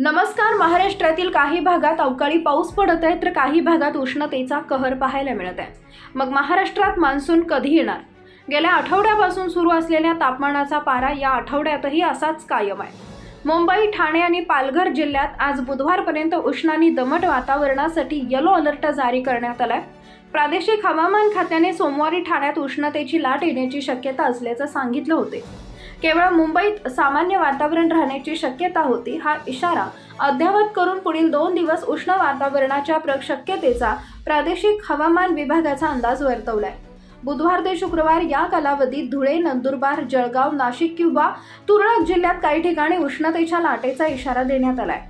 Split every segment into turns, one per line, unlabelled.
नमस्कार महाराष्ट्रातील काही भागात अवकाळी पाऊस पडत आहे तर काही भागात उष्णतेचा कहर पाहायला मिळत आहे. मग महाराष्ट्रात मान्सून कधी येणार? गेल्या आठवड्यापासून सुरू असलेल्या तापमानाचा पारा या आठवड्यातही असाच कायम आहे. मुंबई ठाणे आणि पालघर जिल्ह्यात आज बुधवारपर्यंत उष्ण आणि दमट वातावरणासाठी येलो अलर्ट जारी करण्यात आलाय. प्रादेशिक हवामान खात्याने सोमवारी ठाण्यात उष्णतेची लाट येण्याची शक्यता असल्याचं सांगितलं होते. केवळ मुंबईत सामान्य वातावरण राहण्याची शक्यता होती हा इशारा अद्ययावत करून पुढील दोन दिवस उष्ण वातावरणाच्या प्र शक्यतेचा प्रादेशिक हवामान विभागाचा अंदाज वर्तवलाय. बुधवार ते शुक्रवार या कालावधीत धुळे नंदुरबार जळगाव नाशिक किंवा तुरळक जिल्ह्यात काही ठिकाणी उष्णतेच्या लाटेचा इशारा देण्यात आलाय.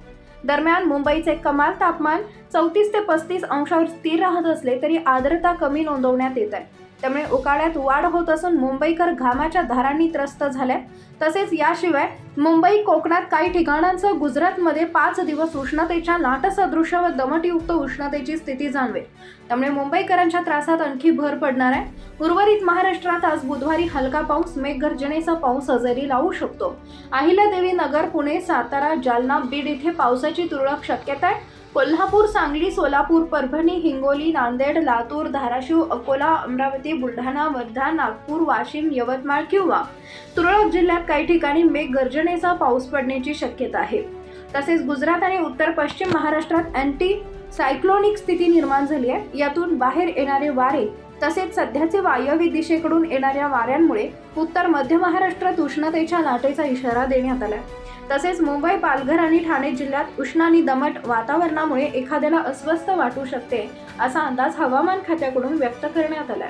दरम्यान मुंबईचे कमाल तापमान चौतीस ते पस्तीस अंशावर स्थिर राहत असले तरी आर्द्रता कमी नोंदवण्यात येत आहे. त्यामुळे उकाड्यात वाढ होत असून मुंबईकर घामाच्या धारांनी त्रस्त झाल्या तसेच याशिवाय मुंबई कोकणात काही ठिकाणांसह गुजरातमध्ये पाच दिवस उष्णतेच्या लाटसदृश्य व दमटयुक्त उष्णतेची स्थिती जाणवेल. त्यामुळे मुंबईकरांच्या त्रासात आणखी भर पडणार आहे. उर्वरित महाराष्ट्रात आज बुधवारी हलका पाऊस मेघगर्जनेचा पाऊस हजेरी लावू शकतो. अहिल्यादेवी नगर पुणे सातारा जालना बीड इथे पावसाची तुरळक शक्यता आहे. कोल्हापूर सांगली सोलापूर परभणी हिंगोली नांदेड लातूर धाराशिव अकोला अमरावती बुलढाणा वर्धा नागपूर वाशिम यवतमाळ किंवा तुरळक जिल्ह्यात काही ठिकाणी मेघगर्जनेचा पाऊस पडण्याची शक्यता आहे. तसेच गुजरात आणि उत्तर पश्चिम महाराष्ट्रात अँटी सायक्लोनिक स्थिती निर्माण झाली आहे. यातून बाहेर येणारे वारे तसेच सध्याचे वायव्य दिशेकडून येणाऱ्या वाऱ्यांमुळे उत्तर मध्य महाराष्ट्रात उष्णतेच्या लाटेचा इशारा देण्यात आला तसेच मुंबई पालघर आणि ठाणे जिल्ह्यात उष्ण आणि दमट वातावरणामुळे एखाद्याला अस्वस्थ वाटू शकते असा अंदाज हवामान खात्याकडून व्यक्त करण्यात आला